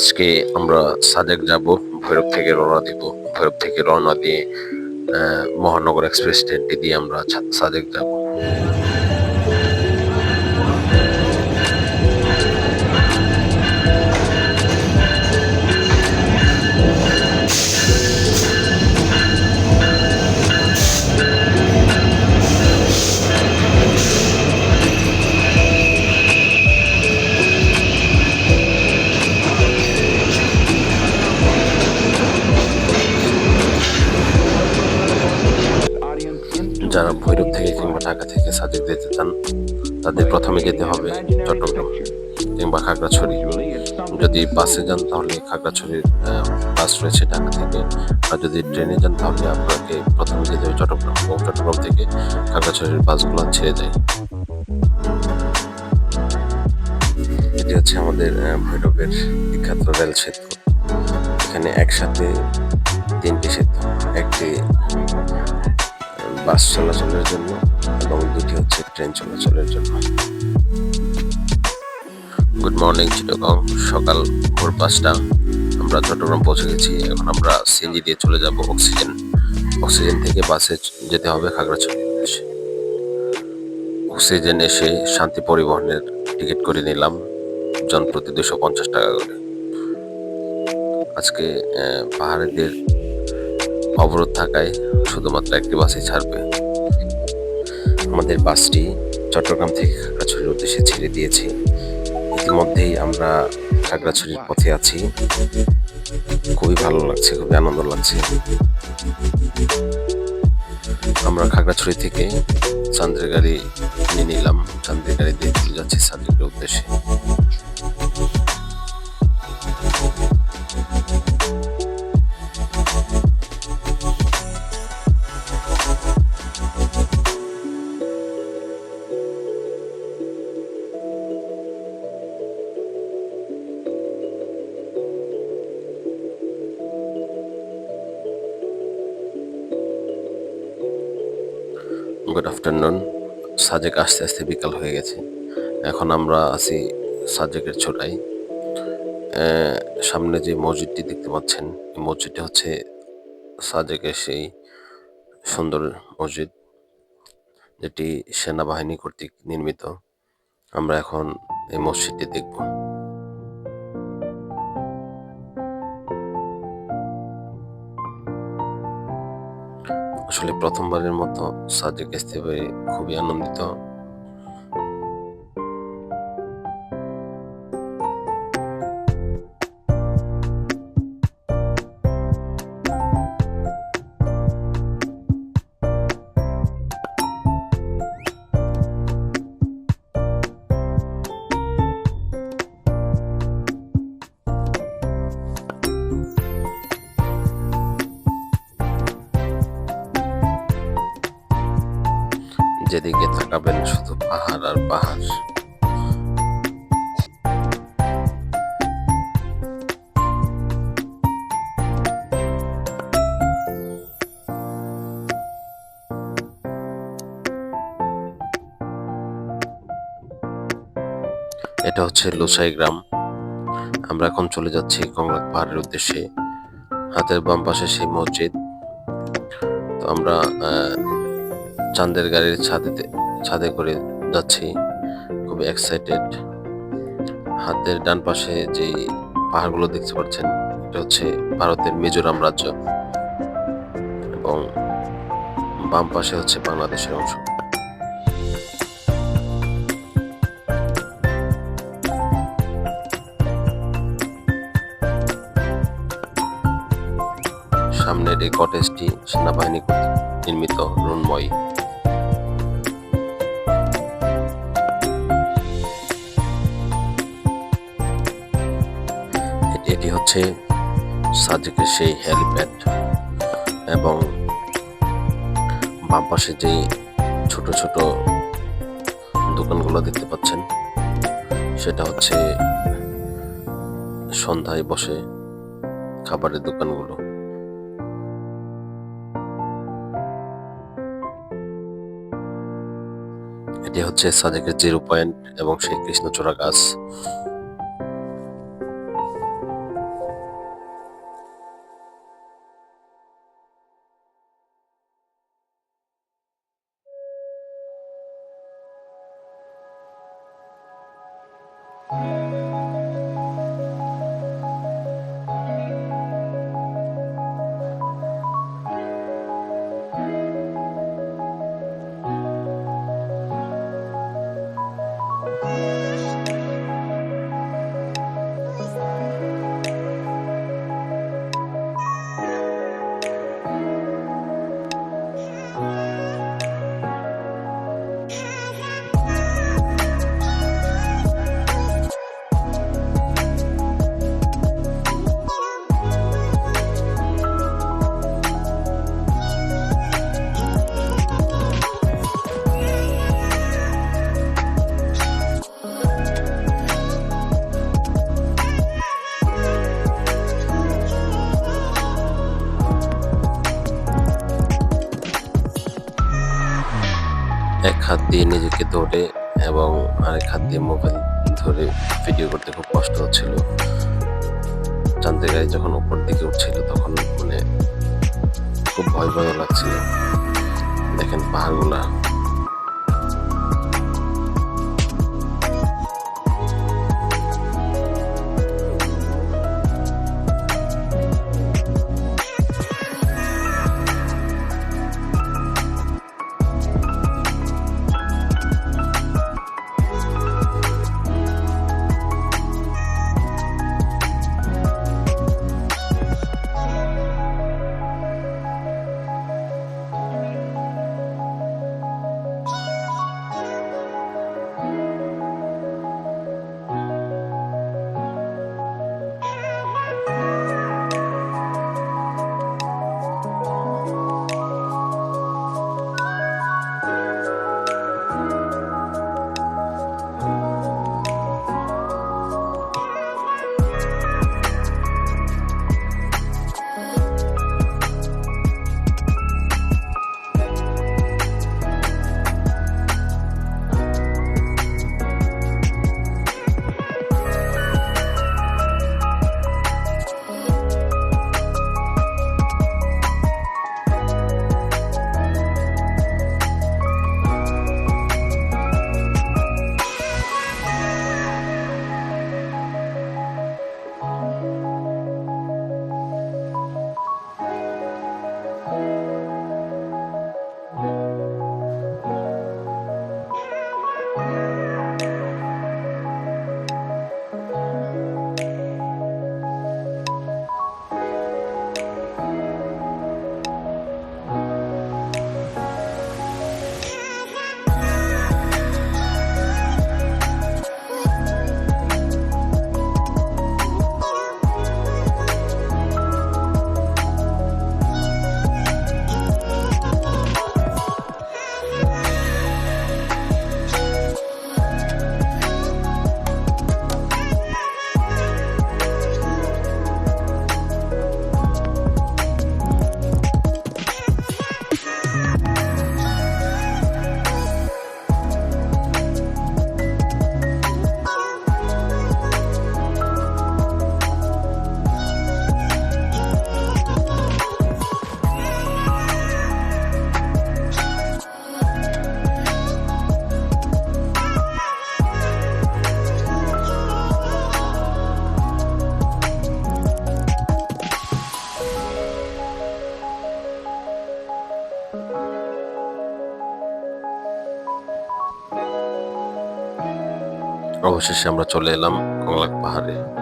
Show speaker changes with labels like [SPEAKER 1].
[SPEAKER 1] আজকে আমরা সাদেক যাব ভৈরব থেকে রওনা দিব। ভৈরব থেকে রওনা দিয়ে মহানগর এক্সপ্রেস ট্রেনটি দিয়ে আমরা সাদেক যাব। যারা ভৈরব থেকে কিংবা ঢাকা থেকে সাজেক যেতে চান, তাদের প্রথমে যেতে হবে চট্টগ্রাম কিংবা খাগড়াছড়ি। যদি বাসে যান, তাহলে খাগড়াছড়ির বাস রয়েছে ঢাকা থেকে। আর যদি ট্রেনে যান, তাহলে আপনাকে প্রথমে যেতে হবে চট্টগ্রাম এবং চট্টগ্রাম থেকে খাগড়াছড়ির বাসগুলো ছেড়ে যায় এটি হচ্ছে আমাদের ভৈরবের বিখ্যাত রেল সেতু। এখানে একসাথে তিনটি সেতু, একটি বাস চলাচলের জন্য এবং দুটি হচ্ছে ট্রেন চলাচলের জন্য। Good morning Chittagong. সকাল ভোর পাঁচটা। আমরা চট্টগ্রাম পৌঁছে গেছি। এখন আমরা সিএনজি দিয়ে চলে যাব অক্সিজেন। অক্সিজেন থেকে বাসে যেতে হবে খাগড়াছড়ি। উদ্দেশ্যে অক্সিজেন এসে শান্তি পরিবহনের টিকিট করে নিলাম। জন প্রতি দুশো পঞ্চাশ টাকা করে। আজকে পাহাড়িদের অবরোধ থাকায় শুধুমাত্র একটি বাসই ছাড়বে। আমাদের বাসটি চট্টগ্রাম থেকে খাগড়াছড়ির উদ্দেশ্যে ছেড়ে দিয়েছি। ইতিমধ্যেই আমরা খাগড়াছড়ির পথে আছি। খুবই ভালো লাগছে, খুবই আনন্দ লাগছে। আমরা খাগড়াছড়ি থেকে চান্দ্রের গাড়ি নিয়ে নিলাম। চান্দ্রের গাড়ি দিয়ে যাচ্ছি সান্দ্রের উদ্দেশ্যে। গুড আফটারনুন সাজেক আস্তে আস্তে বিকাল হয়ে গেছে। এখন আমরা আছি সাজেকের ছোটাই সামনে যে মসজিদটি দেখতে পাচ্ছেন মসজিদটি হচ্ছে সাজেকের সেই সুন্দর মসজিদ, যেটি সেনাবাহিনী কর্তৃক নির্মিত। আমরা এখন এই মসজিদটি দেখব। আসলে প্রথমবারের মতো সাজেক আসতে পেরে খুবই আনন্দিত। যেদিকে তাকাবেন শুধু পাহাড় আর পাহাড়। এটা হচ্ছে লোসাই গ্রাম। আমরা এখন চলে যাচ্ছি কংলাক পাহাড়ের উদ্দেশ্যে। হাতের বাম পাশে সেই মসজিদ। তো আমরা চাঁদের গাড়ির ছাদে ছাদে করে যাচ্ছি। খুবই এক্সাইটেড হাতের ডান পাশে যেই পাহাড়গুলো দেখতে পাচ্ছেন, এটা হচ্ছে ভারতের মিজোরাম রাজ্য। এবং বাম পাশে হচ্ছে বাংলাদেশের অংশ। সামনের এই কটেজটি সেনাবাহিনী নির্মিত রুনময় এটি হচ্ছে সাজেকের সেই হেলিপ্যাড এবং বাম পাশে যেই ছোট ছোট দোকানগুলো দেখতে পাচ্ছেন, সেটা হচ্ছে সন্ধ্যায় বসে খাবারের দোকানগুলো। এটি হচ্ছে সাজেকের জিরো পয়েন্ট এবং সেই কৃষ্ণচূড়া গাছ। Thank you. হাত দিয়ে নিজেকে ধরে এবং আরেক হাত দিয়ে মোবাইল ধরে ভিডিও করতে খুব কষ্ট হচ্ছিল। জানতে গাড়ি যখন উপর দিকে উঠছিল তখন মানে খুব ভয় ভয় লাগছিল। দেখেন পাহাড়গুলা। অবশেষে আমরা চলে এলাম কংলাক পাহাড়ে।